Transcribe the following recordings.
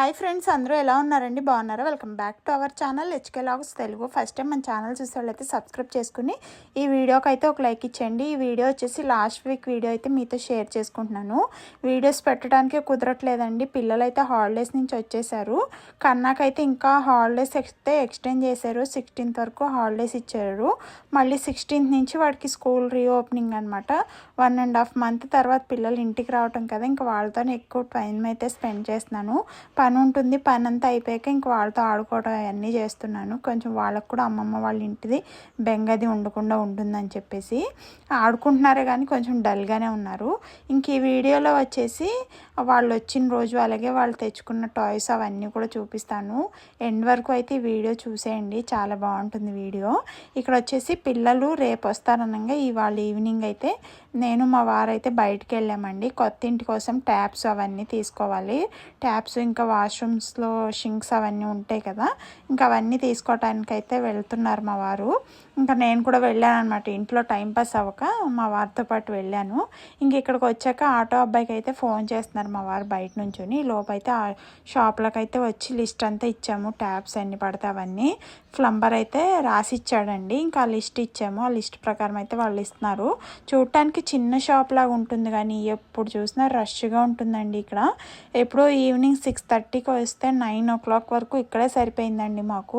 Hi friends అందరూ ఎలా ఉన్నారండి? బాగున్నారా? Welcome back to our channel HK logs Telugu. First time మన ఛానల్ చూసే వాళ్ళైతే సబ్స్క్రైబ్ చేసుకుని ఈ వీడియోకి అయితే ఒక లైక్ ఇచ్చేయండి. ఈ వీడియో వచ్చేసి లాస్ట్ వీక్ వీడియో అయితే మీతో షేర్ చేసుకుంటున్నాను. వీడియోస్ పెట్టడానికి కుదరట్లేదండి. పిల్లలు అయితే హాలిడేస్ నుంచి వచ్చేసారు. కన్నాకైతే ఇంకా హాలిడేస్ అయితే ఎక్స్టెండ్ చేశారు. సిక్స్టీన్త్ వరకు హాలిడేస్ ఇచ్చారు. మళ్ళీ సిక్స్టీన్త్ నుంచి వాడికి స్కూల్ రీఓపెనింగ్ అనమాట వన్ అండ్ హాఫ్ మంత్ తర్వాత పిల్లలు ఇంటికి రావటం కదా ఇంకా వాళ్ళతో ఎక్కువ టైం అయితే స్పెండ్ చేస్తున్నాను. పని ఉంటుంది పని అంతా అయిపోయాక ఇంక వాళ్ళతో ఆడుకోవడం అవన్నీ చేస్తున్నాను. కొంచెం వాళ్ళకు కూడా అమ్మమ్మ వాళ్ళ ఇంటిది బెంగది ఉండకుండా ఉంటుందని చెప్పేసి ఆడుకుంటున్నారే కానీ కొంచెం డల్గానే ఉన్నారు. ఇంక ఈ వీడియోలో వచ్చేసి వాళ్ళు వచ్చిన రోజు అలాగే వాళ్ళు తెచ్చుకున్న టాయ్స్ అవన్నీ కూడా చూపిస్తాను. ఎండ్ వరకు అయితే ఈ వీడియో చూసేయండి. చాలా బాగుంటుంది వీడియో. ఇక్కడ వచ్చేసి పిల్లలు రేపు వస్తారనగా ఇవాళ ఈవినింగ్ అయితే నేను మా వారైతే బయటికి వెళ్ళామండి. కొత్త ఇంటి కోసం ట్యాప్స్ అవన్నీ తీసుకోవాలి. ట్యాప్స్ ఇంకా వాష్రూమ్స్లో షింక్స్ అవన్నీ ఉంటాయి కదా ఇంకా అవన్నీ తీసుకోవటానికి అయితే వెళ్తున్నారు మా వారు. ఇంకా నేను కూడా వెళ్ళాను అనమాట ఇంట్లో టైంపాస్ అవ్వక మా వారితో పాటు వెళ్ళాను. ఇంక ఇక్కడికి వచ్చాక ఆటో అబ్బాయికి అయితే ఫోన్ చేస్తున్నారు మా వారు బయట నుంచుని. లోపైతే ఆ షాప్లకు అయితే వచ్చి లిస్ట్ అంతా ఇచ్చాము. ట్యాబ్స్ అన్ని పడితే అవన్నీ. ప్లంబర్ అయితే రాసి ఇచ్చాడండి ఇంకా ఆ లిస్ట్ ఇచ్చాము. ఆ లిస్ట్ ప్రకారం అయితే వాళ్ళు ఇస్తున్నారు. చూడటానికి చిన్న షాప్ లాగా ఉంటుంది కానీ ఎప్పుడు చూసినా రష్గా ఉంటుందండి ఇక్కడ. ఎప్పుడో ఈవినింగ్ సిక్స్ థర్టీ థర్టీకి వస్తే నైన్ ఓ క్లాక్ వరకు ఇక్కడే సరిపోయిందండి మాకు.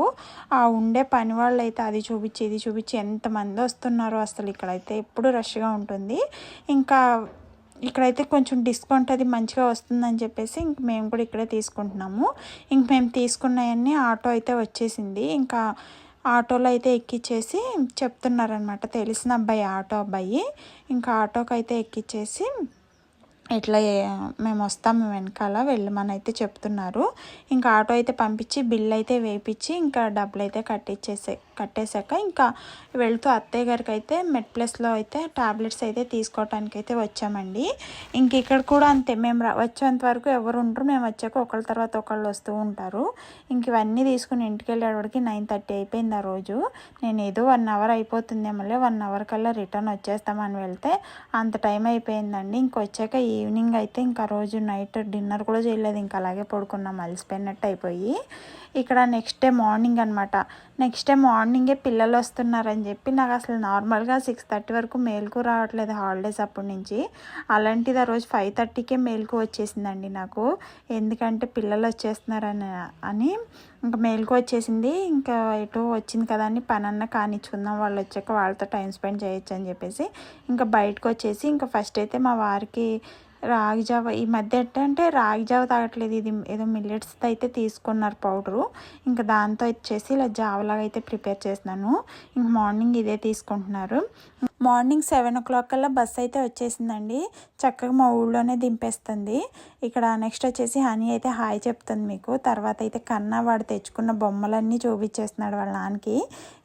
ఆ ఉండే పని వాళ్ళు అయితే అది చూపించి ఇది చూపించి ఎంతమంది వస్తున్నారో అసలు ఇక్కడైతే ఎప్పుడు రష్గా ఉంటుంది. ఇంకా ఇక్కడైతే కొంచెం డిస్కౌంట్ అది మంచిగా వస్తుందని చెప్పేసి ఇంక మేము కూడా ఇక్కడే తీసుకుంటున్నాము. ఇంక మేము తీసుకున్నవన్నీ ఆటో అయితే వచ్చేసింది. ఇంకా ఆటోలో అయితే ఎక్కిచ్చేసి చెప్తున్నారనమాట తెలిసిన అబ్బాయి ఆటో అబ్బాయి. ఇంకా ఆటోకి అయితే ఎక్కిచ్చేసి ఇట్లా మేము వస్తాము వెనకాల వెళ్ళమని అయితే చెప్తున్నారు. ఇంకా ఆటో అయితే పంపించి బిల్ అయితే వేయించి ఇంకా డబ్బులు అయితే కట్టించేసాయి కట్టేశాక ఇంకా వెళ్తూ అత్తయ్య గారికి అయితే మెడ్ ప్లస్లో అయితే టాబ్లెట్స్ అయితే తీసుకోవటానికి అయితే వచ్చామండి. ఇంక ఇక్కడ కూడా అంతే మేము వచ్చేంత వరకు ఎవరు ఉంటారు మేము వచ్చాక ఒకళ్ళ తర్వాత ఒకళ్ళు వస్తూ ఉంటారు. ఇంక ఇవన్నీ తీసుకుని ఇంటికి వెళ్ళేవాడికి నైన్ థర్టీ అయిపోయింది ఆ రోజు. నేను ఏదో వన్ అవర్ అయిపోతుంది మళ్ళీ వన్ అవర్ కల్లా రిటర్న్ వచ్చేస్తామని వెళ్తే అంత టైం అయిపోయిందండి. ఇంకొచ్చాక ఈవినింగ్ అయితే ఇంకా రోజు నైట్ డిన్నర్ కూడా చేయలేదు ఇంకా అలాగే పడుకున్నాం అలసిపోయినట్టు అయిపోయి. ఇక్కడ నెక్స్ట్ డే మార్నింగ్ అనమాట నెక్స్ట్ డే మార్నింగే పిల్లలు వస్తున్నారని చెప్పి నాకు అసలు నార్మల్గా సిక్స్ థర్టీ వరకు మేలుకు రావట్లేదు హాలిడేస్ అప్పటి నుంచి. అలాంటిది ఆ రోజు ఫైవ్ థర్టీకే మేలుకు వచ్చేసిందండి నాకు. ఎందుకంటే పిల్లలు వచ్చేస్తున్నారని అని ఇంకా మేలుకు వచ్చేసింది. ఇంకా ఎటు వచ్చింది కదా అని పనన్న కానిచ్చుకుందాం వాళ్ళు వచ్చాక వాళ్ళతో టైం స్పెండ్ చేయొచ్చు అని చెప్పేసి ఇంకా బయటకు వచ్చేసి ఇంకా ఫస్ట్ అయితే మా వారికి రాగి జావ. ఈ మధ్య అంటే రాగి జావ తాగట్లేదు. ఇది ఏదో మిల్లెట్స్ అయితే తీసుకున్నారు పౌడరు. ఇంకా దాంతో ఇచ్చేసి ఇలా జావలాగా అయితే ప్రిపేర్ చేసినాను ఇంక మార్నింగ్ ఇదే తీసుకుంటున్నారు. మార్నింగ్ సెవెన్ ఓ క్లాక్ కల్లా బస్ అయితే వచ్చేసిందండి. చక్కగా మా ఊళ్ళోనే దింపేస్తుంది. ఇక్కడ నెక్స్ట్ వచ్చేసి హనీ అయితే హాయ్ చెప్తుంది మీకు. తర్వాత అయితే కన్నా వాడు తెచ్చుకున్న బొమ్మలన్నీ చూపించేస్తున్నాడు వాళ్ళ నాన్నకి.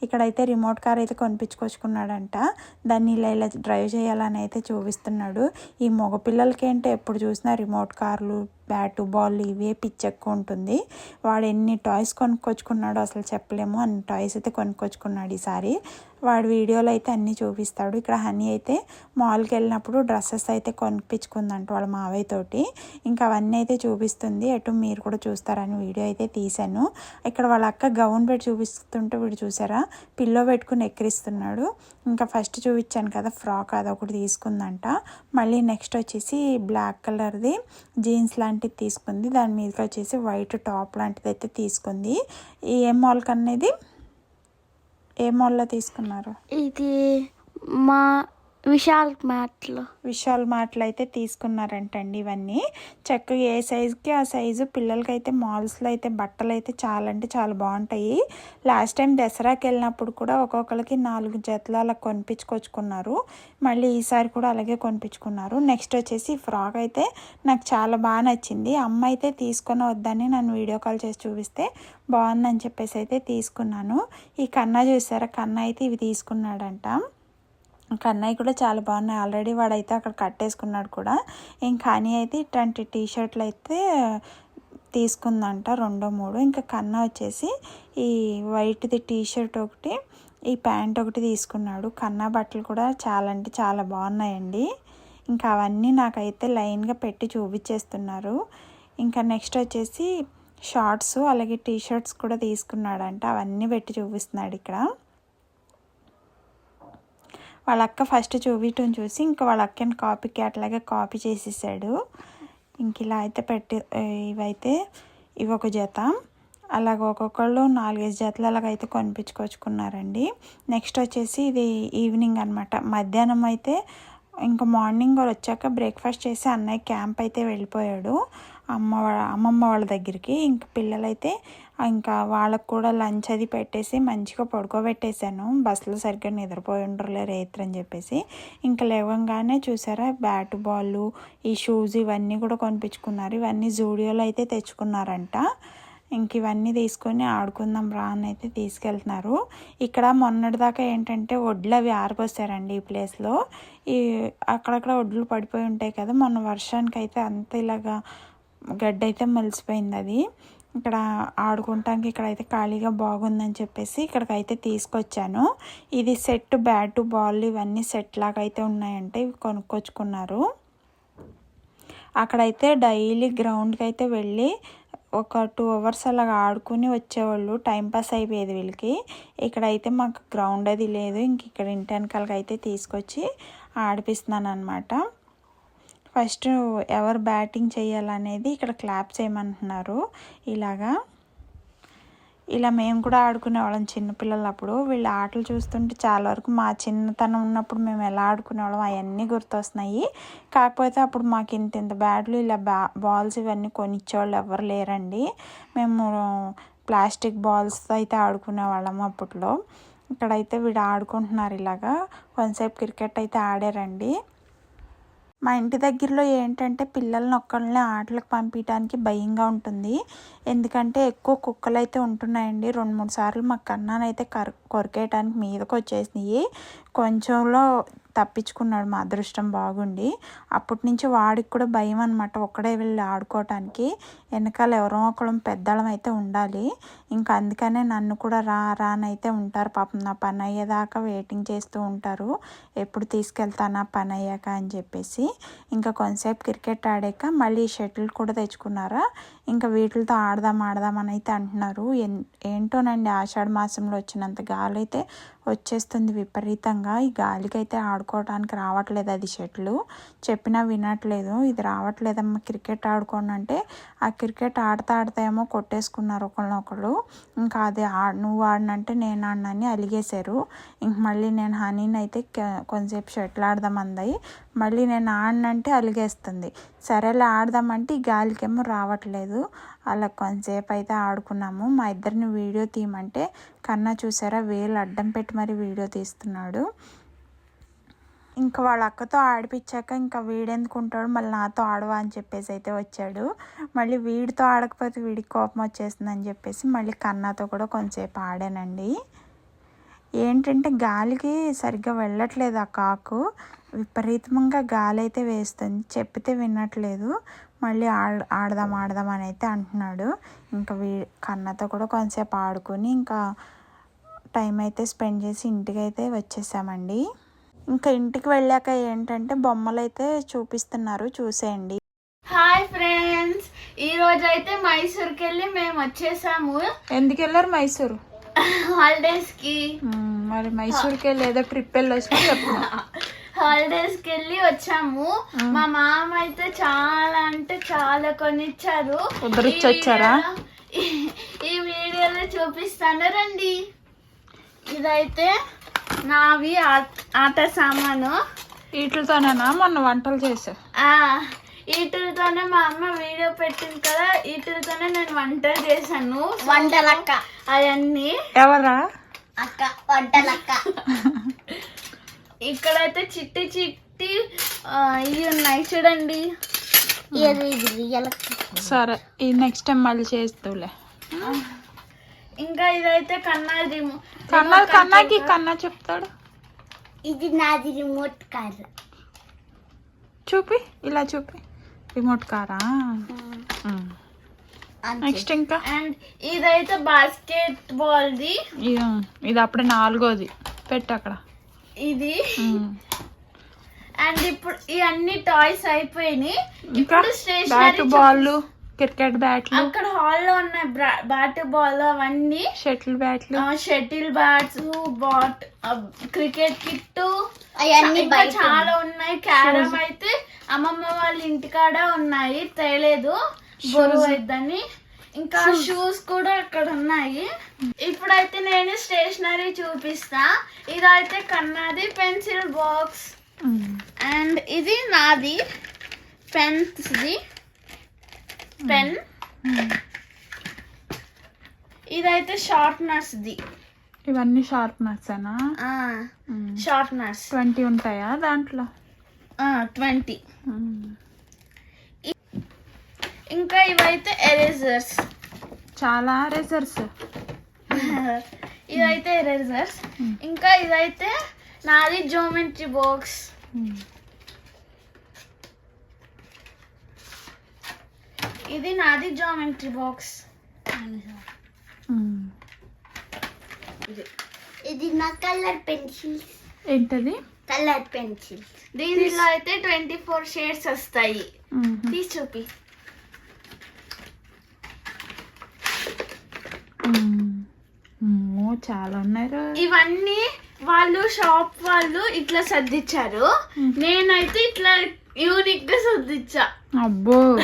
ఇక్కడైతే రిమోట్ కార్ అయితే కొనిపించుకొచ్చుకున్నాడంట. దాన్ని ఇలా ఇలా డ్రైవ్ చేయాలని అయితే చూపిస్తున్నాడు. ఈ మగపిల్లలకి ఏంటంటే ఎప్పుడు చూసినా రిమోట్ కార్లు బ్యాటు బాల్ ఇవే పిచ్ ఎక్కువ ఉంటుంది. వాడు ఎన్ని టాయ్స్ కొనుక్కొచ్చుకున్నాడో అసలు చెప్పలేము. అన్ని టాయ్స్ అయితే కొనుక్కొచ్చుకున్నాడు ఈసారి. వాడు వీడియోలో అయితే అన్నీ చూపిస్తాడు. ఇక్కడ హనీ అయితే మాల్కి వెళ్ళినప్పుడు డ్రెస్సెస్ అయితే కొనిపించుకుందంట వాళ్ళ మావయ్య తోటి. ఇంకా అవన్నీ అయితే చూపిస్తుంది. ఎటు మీరు కూడా చూస్తారని వీడియో అయితే తీశాను. ఇక్కడ వాళ్ళ అక్క గౌన్ పెట్టి చూపిస్తుంటే వీడు చూసారా? పిల్లో పెట్టుకుని ఎక్కిరిస్తున్నాడు. ఇంకా ఫస్ట్ చూపించాను కదా ఫ్రాక్ అదొకటి తీసుకుందంట. మళ్ళీ నెక్స్ట్ వచ్చేసి బ్లాక్ కలర్ది జీన్స్ లాంటి లాంటిది తీసుకుంది. దాని మీదకి వచ్చేసి వైట్ టాప్ లాంటిది అయితే తీసుకుంది. ఈ ఏ మాల్కి అనేది ఏ మాల్లో తీసుకున్నారు? ఇది మా విశాల్ మ్యాట్లు. విశాల్ మ్యాట్లు అయితే తీసుకున్నారంటండి ఇవన్నీ. చక్కగా ఏ సైజుకి ఆ సైజు పిల్లలకి అయితే మాల్స్లో అయితే బట్టలు అయితే చాలా అంటే చాలా బాగుంటాయి. లాస్ట్ టైం దసరాకి వెళ్ళినప్పుడు కూడా ఒక్కొక్కరికి నాలుగు జతలు అలా కొనిపించుకొచ్చుకున్నారు. మళ్ళీ ఈసారి కూడా అలాగే కొనిపించుకున్నారు. నెక్స్ట్ వచ్చేసి ఫ్రాక్ అయితే నాకు చాలా బాగా నచ్చింది. అమ్మ అయితే తీసుకొని వద్దని నన్ను వీడియో కాల్ చేసి చూపిస్తే బాగుందని చెప్పేసి అయితే తీసుకున్నాను. ఈ కన్నా చూసారా? కన్నా అయితే ఇవి తీసుకున్నాడంట. కన్నయ్య కూడా చాలా బాగున్నాయి. ఆల్రెడీ వాడైతే అక్కడ కట్టేసుకున్నాడు కూడా. ఇంకా అని అయితే ఇట్లాంటి టీ షర్ట్లు అయితే తీసుకుందంట రెండో మూడు. ఇంకా కన్నా వచ్చేసి ఈ వైట్ది టీ షర్ట్ ఒకటి ఈ ప్యాంట్ ఒకటి తీసుకున్నాడు. కన్నా బట్టలు కూడా చాలా అంటే చాలా బాగున్నాయండి. ఇంకా అవన్నీ నాకైతే లైన్గా పెట్టి చూపించేస్తున్నారు. ఇంకా నెక్స్ట్ వచ్చేసి షార్ట్స్ అలాగే టీ షర్ట్స్ కూడా తీసుకున్నాడంట. అవన్నీ పెట్టి చూపిస్తున్నాడు ఇక్కడ. వాళ్ళ అక్క ఫస్ట్ చూపించడం చూసి ఇంకా వాళ్ళ అక్కని కాపీకి అట్లాగే కాపీ చేసేసాడు. ఇంక ఇలా అయితే పెట్టి ఇవైతే ఇవి ఒక జత. అలాగ ఒక్కొక్కళ్ళు నాలుగైదు జతలు అలాగైతే కొనిపించుకొచ్చుకున్నారండి. నెక్స్ట్ వచ్చేసి ఇది ఈవినింగ్ అనమాట మధ్యాహ్నం అయితే ఇంకా మార్నింగ్ వచ్చాక బ్రేక్ఫాస్ట్ చేసి అన్నయ్య క్యాంప్ అయితే వెళ్ళిపోయాడు. అమ్మ అమ్మమ్మ వాళ్ళ దగ్గరికి ఇంక పిల్లలైతే ఇంకా వాళ్ళకు కూడా లంచ్ అది పెట్టేసి మంచిగా పడుకోబెట్టేశాను. బస్సులో సరిగ్గా నిద్రపోయి ఉండరులే రేత్ర అని చెప్పేసి. ఇంకా లేవగానే చూసారా బ్యాట్ బాల్ ఈ షూస్ ఇవన్నీ కూడా కొనిపించుకున్నారు. ఇవన్నీ జూడియోలో అయితే తెచ్చుకున్నారంట. ఇంక ఇవన్నీ తీసుకొని ఆడుకుందాం రా అని అయితే తీసుకెళ్తున్నారు. ఇక్కడ మొన్నటిదాకా ఏంటంటే వడ్లు అవి ఆరిపోసారండి ఈ ప్లేస్లో ఈ అక్కడక్కడ వడ్లు పడిపోయి ఉంటాయి కదా మొన్న వర్షానికి అయితే అంత ఇలాగా గడ్డ అయితే మలిసిపోయింది అది ఇక్కడ ఆడుకుంటానికి ఇక్కడ అయితే ఖాళీగా బాగుందని చెప్పేసి ఇక్కడికి అయితే తీసుకొచ్చాను. ఇది సెట్ బ్యాటు బాల్ ఇవన్నీ సెట్ లాగా అయితే ఉన్నాయంటే ఇవి కొనుక్కొచ్చుకున్నారు. అక్కడైతే డైలీ గ్రౌండ్కి అయితే వెళ్ళి ఒక టూ అవర్స్ అలాగ ఆడుకుని వచ్చేవాళ్ళు. టైంపాస్ అయిపోయేది వీళ్ళకి. ఇక్కడైతే మాకు గ్రౌండ్ అది లేదు. ఇంక ఇక్కడ ఇంటి వెనకాలకి అయితే తీసుకొచ్చి ఆడిపిస్తున్నాను అనమాట ఫస్ట్ ఎవరు బ్యాటింగ్ చేయాలనేది ఇక్కడ క్లాప్ చేయమంటున్నారు. ఇలాగా. ఇలా మేము కూడా ఆడుకునే వాళ్ళం చిన్నపిల్లలు అప్పుడు వీళ్ళ ఆటలు చూస్తుంటే చాలా వరకు మా చిన్నతనం ఉన్నప్పుడు మేము ఎలా ఆడుకునేవాళ్ళం అవన్నీ గుర్తొస్తున్నాయి. కాకపోతే అప్పుడు మాకు ఇంత ఇంత బ్యాట్లు ఇలా బ్యా బాల్స్ ఇవన్నీ కొనిచ్చేవాళ్ళు ఎవరు లేరండి. మేము ప్లాస్టిక్ బాల్స్తో అయితే ఆడుకునే వాళ్ళం అప్పట్లో. ఇక్కడైతే వీడు ఆడుకుంటున్నారు ఇలాగా. కొంతసేపు క్రికెట్ అయితే ఆడారండి. మా ఇంటి దగ్గరలో ఏంటంటే పిల్లల్ని ఒక్కళ్ళని ఆటలకు పంపించడానికి భయంగా ఉంటుంది. ఎందుకంటే ఎక్కువ కుక్కలు అయితే ఉంటున్నాయండి. రెండు మూడు సార్లు మా కన్నానైతే కర కొరికేయటానికి మీదకి వచ్చేసినాయి కొంచెంలో తప్పించుకున్నాడు మా అదృష్టం బాగుండి. అప్పటి నుంచి వాడికి కూడా భయం అనమాట ఒక్కడే వెళ్ళి ఆడుకోవటానికి. వెనకాల ఎవరో ఒకళ్ళం పెద్దలం అయితే ఉండాలి. ఇంకా అందుకనే నన్ను కూడా రా రానైతే ఉంటారు. పాపం నా పని అయ్యేదాకా వెయిటింగ్ చేస్తూ ఉంటారు. ఎప్పుడు తీసుకెళ్తానా పని అయ్యాక అని చెప్పేసి. ఇంకా కొంతసేపు క్రికెట్ ఆడాక మళ్ళీ షటిల్ కూడా తెచ్చుకున్నారా? ఇంకా వీటితో ఆడదాం ఆడదాం అని అయితే అంటున్నారు. ఏంటోనండి ఆషాఢ మాసంలో వచ్చినంత గాలి అయితే వచ్చేస్తుంది విపరీతంగా. ఈ గాలికి అయితే ఆడుకోవడానికి రావట్లేదు అది షెట్లు. చెప్పినా వినట్లేదు. ఇది రావట్లేదమ్మా క్రికెట్ ఆడుకోండి అంటే. ఆ క్రికెట్ ఆడతా ఆడతా ఏమో కొట్టేసుకున్నారు ఒకళ్ళనొకళ్ళు. ఇంకా అది నువ్వు ఆడినంటే నేను ఆడినని అలిగేశారు. ఇంక మళ్ళీ నేను హనీని అయితే కొంచెంసేపు షెట్లు ఆడదాం అందాయి. మళ్ళీ నేను ఆడినంటే అలిగేస్తుంది. సరేలే ఆడదామంటే ఈ గాలికేమో రావట్లేదు. అలా కొంతసేపు అయితే ఆడుకున్నాము. మా ఇద్దరిని వీడియో తీయమంటే కన్నా చూసారా వేలు అడ్డం పెట్టి మరి వీడియో తీస్తున్నాడు. ఇంకా వాళ్ళ అక్కతో ఆడిపించాక ఇంకా వీడెందుకుంటాడు? మళ్ళీ నాతో ఆడవా అని చెప్పేసి అయితే వచ్చాడు. మళ్ళీ వీడితో ఆడకపోతే వీడికి కోపం వచ్చేస్తుంది అని చెప్పేసి మళ్ళీ కన్నాతో కూడా కొంతసేపు ఆడానండి. ఏంటంటే గాలికి సరిగ్గా వెళ్ళట్లేదు ఆ కాకు. విపరీతంగా గాలి అయితే వేస్తుంది. చెప్పితే వినట్లేదు. మళ్ళీ ఆడ ఆడదాం ఆడదాం అని అయితే అంటున్నాడు. ఇంకా వీ కన్నతో కూడా కొంతసేపు ఆడుకొని ఇంకా టైం అయితే స్పెండ్ చేసి ఇంటికి అయితే వచ్చేసామండి. ఇంకా ఇంటికి వెళ్ళాక ఏంటంటే బొమ్మలు అయితే చూపిస్తున్నారు. చూసేయండి. Hi friends. ఈ రోజు అయితే మైసూర్కి వెళ్ళి మేము వచ్చేసాము ఎందుకు వెళ్ళారు మైసూరు? హాలిడేస్కి మరి మైసూర్కి వెళ్ళి ఏదో ట్రిప్ వెళ్ళి వచ్చినా చెప్పు. హాలిడేస్కి వెళ్ళి వచ్చాము మా మామ అయితే చాలా అంటే చాలా కొనిచ్చారు. వచ్చారా? ఈ వీడియో- ఈ వీడియోలో చూపిస్తాను. రండి. ఇదైతే నావి ఆట సామాను. వీటితోనేనా? మొన్న వంటలు చేసావు ఆ వీటితోనే మా అమ్మ వీడియో పెట్టింది కదా వీటితోనే నేను వంటలు చేశాను. వంటలక్క. అవన్నీ. ఎవరా? అక్క వంటలక్క ఇక్కడైతే చిట్టి చిట్టి ఇవి ఉన్నాయి చూడండి. సరే ఈ నెక్స్ట్ టైం మళ్ళీ చేస్తావులే. ఇంకా ఇదైతే కన్నా రిమో కన్నా కన్నాకి కన్నా చెప్తాడు. ఇది నాది రిమోట్ కార్ చూపి ఇలా చూపి. రిమోట్ కారా? నెక్స్ట్ ఇంకా? అండ్ ఇదైతే బాస్కెట్ బాల్ది ఇది ఇది అప్పుడే నాలుగోది. పెట్టు అక్కడ. ఇది. అండ్ ఇప్పుడు ఇవన్నీ టాయ్స్ అయిపోయినాయి. ఇప్పుడు బ్యాట్ స్టేషనరీ బాల్ క్రికెట్ బ్యాట్లు. అక్కడ హాల్లో ఉన్న బ్యాట్ బాల్ అవన్నీ. షటిల్ బ్యాట్లు. Shuttle bats bat cricket kit అవన్నీ బయట. చాలా ఉన్నాయి. క్యారమ్ అయితే అమ్మమ్మ వాళ్ళ ఇంటికాడ ఉన్నాయి. తేలేదు. బరువు అయిద్దని ఇంకా షూస్ కూడా అక్కడ ఉన్నాయి ఇప్పుడైతే నేను స్టేషనరీ చూపిస్తా. ఇదైతే కన్నాది పెన్సిల్ బాక్స్ అండ్ ఇది నాది పెన్స్ది పెన్. ఇదైతే షార్ప్నర్స్ది ఇవన్నీ షార్ప్నర్సేనా షార్ప్నర్స్ ట్వంటీ ఉంటాయా దాంట్లో? ట్వంటీ ఇంకా ఇవైతే ఎరేజర్స్. చాలా రేజర్స్ ఇదైతే ఎరేజర్స్. ఇంకా ఇదైతే నాది జోమెట్రీ బాక్స్. ఇది నాది జోమెట్రీ బాక్స్. ఇది. నా కలర్ పెన్సిల్స్ ఏంటది? కలర్ పెన్సిల్స్ దీనిలో అయితే ట్వంటీ ఫోర్ షేడ్స్ వస్తాయి. తీసి చూపి. చాలా ఉన్నాయి రో. ఇవన్నీ వాళ్ళు షాప్ వాళ్ళు ఇట్లా సర్దిచ్చారు. నేనైతే ఇట్లా యూనిక్గా సర్దిచ్చా. అబ్బో.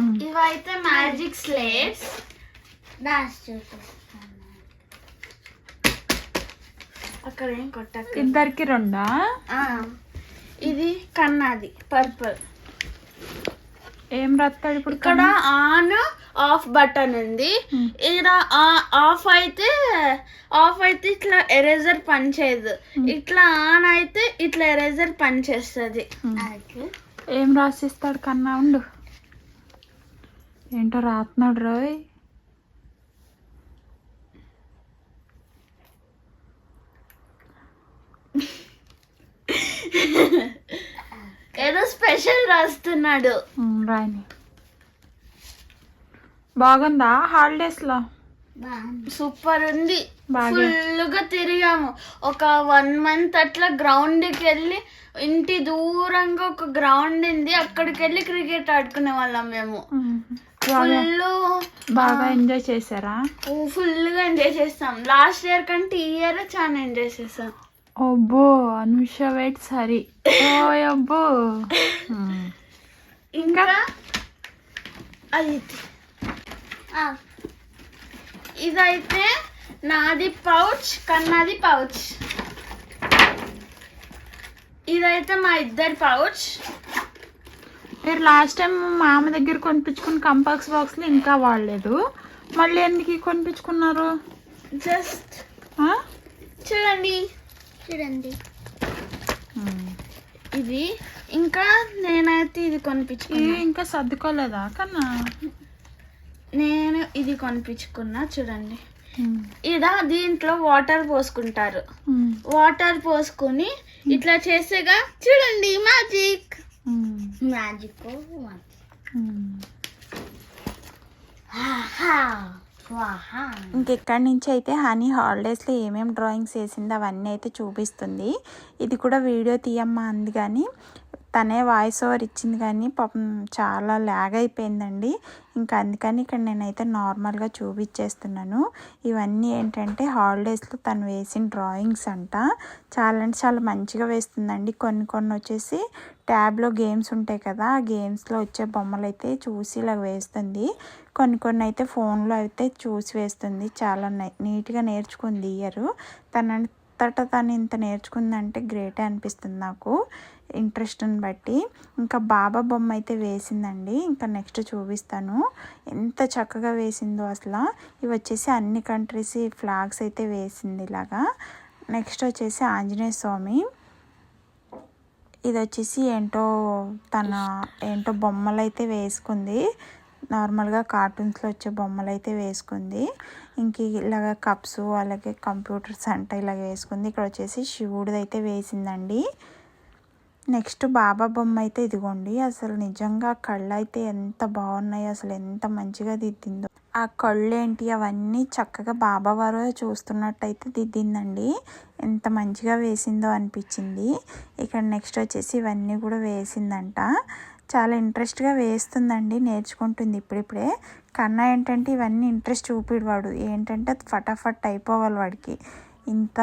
ఇవైతే మ్యాజిక్ స్లేట్స్. అక్కడ ఏం కొట్టక ఇద్దరికి రెండా? ఆ, ఇది కన్నాది పర్పుల్. ఏం రాస్తాడు ఇప్పుడు ఇక్కడ ఆన్ ఆఫ్ బటన్ ఉంది. ఇక్కడ ఆఫ్ అయితే ఆఫ్ అయితే ఇట్లా ఎరేజర్ పనిచేయదు ఇట్లా ఆన్ అయితే ఇట్లా ఎరేజర్ పనిచేస్తుంది అది ఏం రాసిస్తాడు కన్నా ఉండు. ఏంటో రాస్తున్నాడు రోయ్. ఏదో స్పెషల్ రాస్తున్నాడు. రాయని బాగుందా హాలిడేస్లో? సూపర్ ఉంది. బాగా. ఫుల్గా తిరిగాము. ఒక వన్ మంత్ అట్లా గ్రౌండ్కి వెళ్ళి ఇంటి దూరంగా ఒక గ్రౌండ్ ఉంది. అక్కడికి వెళ్ళి క్రికెట్ ఆడుకునే వాళ్ళం మేము. ఫుల్ బాగా. ఎంజాయ్ చేశారా? ఫుల్గా ఎంజాయ్ చేస్తాం. లాస్ట్ ఇయర్ కంటే ఈ ఇయర్ చాలా ఎంజాయ్ చేస్తాం అబ్బో అనుష వెయిట్ సరి. ఓ అబ్బో. ఇంకా? అది ఇదైతే నాది పౌచ్ కన్నాది పౌచ్. ఇదైతే మా ఇద్దరి పౌచ్. మీరు లాస్ట్ టైం మామ దగ్గర కొనిపించుకున్న కంపాక్స్ బాక్స్లు ఇంకా వాడలేదు. మళ్ళీ ఎందుకు కొనిపించుకున్నారు? జస్ట్? చూడండి. చూడండి. ఇది ఇంకా నేనైతే ఇది కొనిపించుకున్నా. ఇంకా సర్దుకోలేదా కన్నా? నేను ఇది కొనిపించుకున్నా చూడండి. ఇదా దీంట్లో వాటర్ పోసుకుంటారు. వాటర్ పోసుకొని ఇట్లా చేసేగా చూడండి మ్యాజిక్. మ్యాజిక్ ఇంకెక్కడి నుంచి అయితే హనీ హాలిడేస్లో ఏమేమి డ్రాయింగ్స్ వేసిందో అవన్నీ అయితే చూపిస్తుంది. ఇది కూడా వీడియో తీయమ్మా అంది కానీ తనే వాయిస్ ఓవర్ ఇచ్చింది కానీ పాపం చాలా ల్యాగ్ అయిపోయిందండి. ఇంకా అందుకని ఇక్కడ నేనైతే నార్మల్గా చూపించేస్తున్నాను ఇవన్నీ ఏంటంటే హాలిడేస్లో తను వేసిన డ్రాయింగ్స్ అంట. చాలా అంటే చాలా మంచిగా వేస్తుందండి. కొన్ని కొన్ని వచ్చేసి ట్యాబ్లో గేమ్స్ ఉంటాయి కదా ఆ గేమ్స్లో వచ్చే బొమ్మలు అయితే చూసి ఇలా వేస్తుంది. కొన్ని కొన్ని అయితే ఫోన్లో అయితే చూసి వేస్తుంది. చాలా నీట్గా నేర్చుకుంది ఇయర్ అంతటా తను ఇంత నేర్చుకుందంటే గ్రేటే అనిపిస్తుంది నాకు. ఇంట్రెస్ట్ని బట్టి. ఇంకా బాబా బొమ్మ అయితే వేసిందండి. ఇంకా నెక్స్ట్ చూపిస్తాను. ఎంత చక్కగా వేసిందో అసలు. ఇవి వచ్చేసి అన్ని కంట్రీస్ ఫ్లాగ్స్ అయితే వేసింది ఇలాగా. నెక్స్ట్ వచ్చేసి ఆంజనేయ స్వామి. ఇది వచ్చేసి ఏంటో తన ఏంటో బొమ్మలు అయితే వేసుకుంది. నార్మల్గా కార్టూన్స్లో వచ్చే బొమ్మలు అయితే వేసుకుంది. ఇంక ఇలాగ కప్స్ అలాగే కంప్యూటర్స్ అంటే ఇలాగ వేసుకుంది. ఇక్కడ వచ్చేసి శివుడిది అయితే వేసిందండి. నెక్స్ట్ బాబా బొమ్మ అయితే ఇదిగోండి. అసలు నిజంగా కళ్ళు అయితే ఎంత బాగున్నాయి అసలు ఎంత మంచిగా దిద్దిందో. ఆ కళ్ళు ఏంటి అవన్నీ చక్కగా బాబా వారు చూస్తున్నట్టయితే దిద్దిందండి. ఎంత మంచిగా వేసిందో అనిపించింది. ఇక్కడ నెక్స్ట్ వచ్చేసి ఇవన్నీ కూడా వేసిందంట. చాలా ఇంట్రెస్ట్గా వేస్తుందండి నేర్చుకుంటుంది ఇప్పుడిప్పుడే. కన్నా ఏంటంటే ఇవన్నీ ఇంట్రెస్ట్ చూపిడు వాడు. ఏంటంటే ఫటాఫట్ అయిపోవాలి వాడికి. ఇంత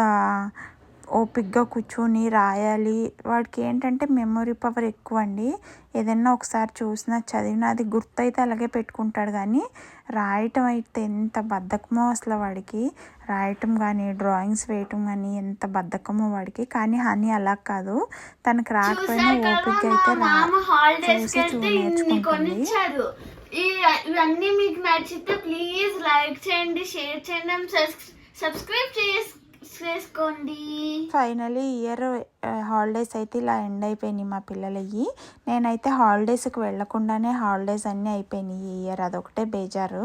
ఓపిక్గా కూర్చొని రాయాలి. వాడికి ఏంటంటే మెమొరీ పవర్ ఎక్కువ అండి ఏదైనా ఒకసారి చూసినా చదివినా అది గుర్తయితే అలాగే పెట్టుకుంటాడు. కానీ రాయటం అయితే ఎంత బద్ధకమో అసలు వాడికి. రాయటం కానీ డ్రాయింగ్స్ వేయటం కానీ ఎంత బద్ధకమో వాడికి. కానీ హనీ అలా కాదు. తనకు రాకపోయినా చూసారు కదా ఓపిక మా అయితే రా చూసి వెళ్తే చూ- ఇన్ని నేర్చుకుంటుంది. కొనిచ్చారు ఈ- ఇవన్నీ మీకు నచ్చితే ప్లీజ్ లైక్ చేయండి షేర్ చేయండి సబ్స్క్రైబ్ చేసుకోండి ఫైనలీ ఇయర్ హాలిడేస్ అయితే ఇలా ఎండ్ అయిపోయినాయి మా పిల్లలవి నేనైతే హాలిడేస్కి వెళ్ళకుండానే హాలిడేస్ అన్నీ అయిపోయినాయి ఈ ఇయర్ అదొకటే బేజారు.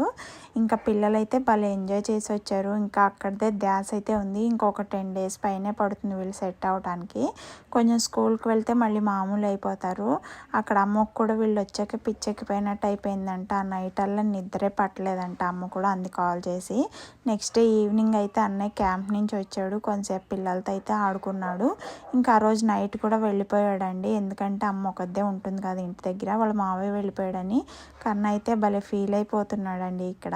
ఇంకా పిల్లలైతే భలే ఎంజాయ్ చేసి వచ్చారు. ఇంకా అక్కడిదే ధ్యాస అయితే ఉంది. ఇంకొక టెన్ డేస్ పైనే పడుతుంది వీళ్ళు సెట్ అవడానికి కొంచెం స్కూల్కి వెళ్తే మళ్ళీ మామూలు అయిపోతారు. అక్కడ అమ్మకు కూడా వీళ్ళు వచ్చాక పిచ్చెక్కిపోయినట్టు అయిపోయిందంట. ఆ నైట్ అల్లా నిద్రే పట్టలేదంట అమ్మ కూడా అంది కాల్ చేసి. నెక్స్ట్ డే ఈవినింగ్ అయితే అన్నయ్య క్యాంప్ నుంచి వచ్చాడు. కొంతసేపు పిల్లలతో అయితే ఆడుకున్నాడు. ఇంకా ఆ రోజు నైట్ కూడా వెళ్ళిపోయాడండి. ఎందుకంటే అమ్మ ఒకదే ఉంటుంది కదా ఇంటి దగ్గర. వాళ్ళ మావయ్య వెళ్ళిపోయాడని. కన్నా అయితే భలే ఫీల్ అయిపోతున్నాడండి ఇక్కడ.